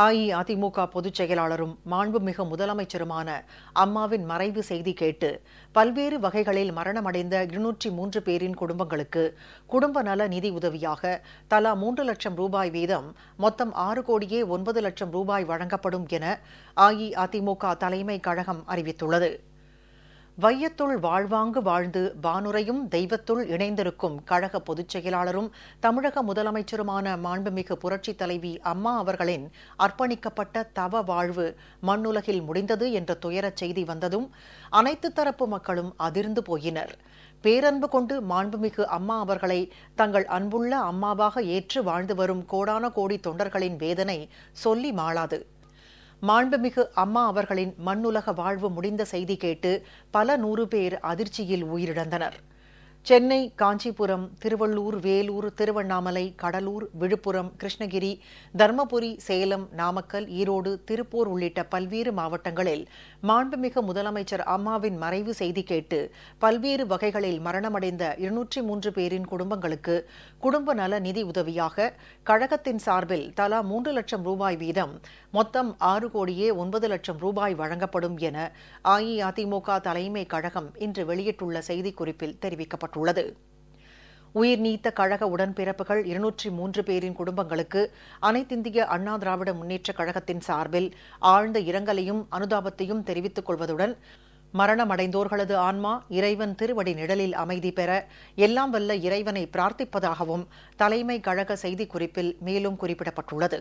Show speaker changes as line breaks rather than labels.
அஇஅதிமுக பொதுச் செயலாளரும் மாண்புமிகு முதலமைச்சருமான அம்மாவின் மறைவு செய்தி கேட்டு பல்வேறு வகைகளில் மரணமடைந்த இருநூற்றி மூன்று பேரின் குடும்பங்களுக்கு குடும்ப நல நிதி உதவியாக தலா மூன்று லட்சம் ரூபாய் வீதம் மொத்தம் ஆறு கோடியே ஒன்பது லட்சம் ரூபாய் வழங்கப்படும் என அஇஅதிமுக தலைமை கழகம் அறிவித்துள்ளது வையத்துள் வாழ்வாங்கு வாழ்ந்து வானுரையும் தெய்வத்துள் இணைந்திருக்கும் கழக பொதுச் செயலாளரும் தமிழக முதலமைச்சருமான மாண்புமிகு புரட்சித் தலைவி அம்மா அவர்களின் அர்ப்பணிக்கப்பட்ட தவ வாழ்வு மண்ணுலகில் முடிந்தது என்ற துயரச் செய்தி வந்ததும் அனைத்து தரப்பு மக்களும் அதிர்ந்து போயினர் பேரன்பு கொண்டு மாண்புமிகு அம்மா அவர்களை தங்கள் அன்புள்ள அம்மாவாக ஏற்று வாழ்ந்து வரும் கோடான கோடி தொண்டர்களின் வேதனை சொல்லி மாளாது மாண்புமிகு அம்மா அவர்களின் மண்ணுலக வாழ்வு முடிந்த செய்தி கேட்டு பல நூறு பேர் அதிர்ச்சியில் உயிரிழந்தனர் சென்னை காஞ்சிபுரம் திருவள்ளூர் வேலூர் திருவண்ணாமலை கடலூர் விழுப்புரம் கிருஷ்ணகிரி தர்மபுரி சேலம் நாமக்கல் ஈரோடு திருப்பூர் உள்ளிட்ட பல்வேறு மாவட்டங்களில் மாண்புமிகு முதலமைச்சர் அம்மாவின் மறைவு செய்தி கேட்டு பல்வேறு வகைகளில் மரணமடைந்த இருநூற்றி மூன்று பேரின் குடும்பங்களுக்கு குடும்ப நல நிதி உதவியாக கழகத்தின் சார்பில் தலா மூன்று லட்சம் ரூபாய் வீதம் மொத்தம் ஆறு கோடியே ஒன்பது லட்சம் ரூபாய் வழங்கப்படும் என அஇஅதிமுக தலைமை கழகம் இன்று வெளியிட்டுள்ள செய்திக்குறிப்பில் தெரிவிக்கப்பட்டது வழங்கப்பட்டுள்ளது நீத்த கழக உடன்பிறப்புகள் இருநூற்றி மூன்று பேரின் குடும்பங்களுக்கு அனைத்திந்திய அண்ணா திராவிட முன்னேற்றக் கழகத்தின் சார்பில் ஆழ்ந்த இரங்கலையும் அனுதாபத்தையும் தெரிவித்துக் கொள்வதுடன் மரணமடைந்தோர்களது ஆன்மா இறைவன் திருவடி நிழலில் அமைதி பெற எல்லாம் வல்ல இறைவனை பிரார்த்திப்பதாகவும் தலைமை கழக செய்திக்குறிப்பில் மேலும் குறிப்பிடப்பட்டுள்ளது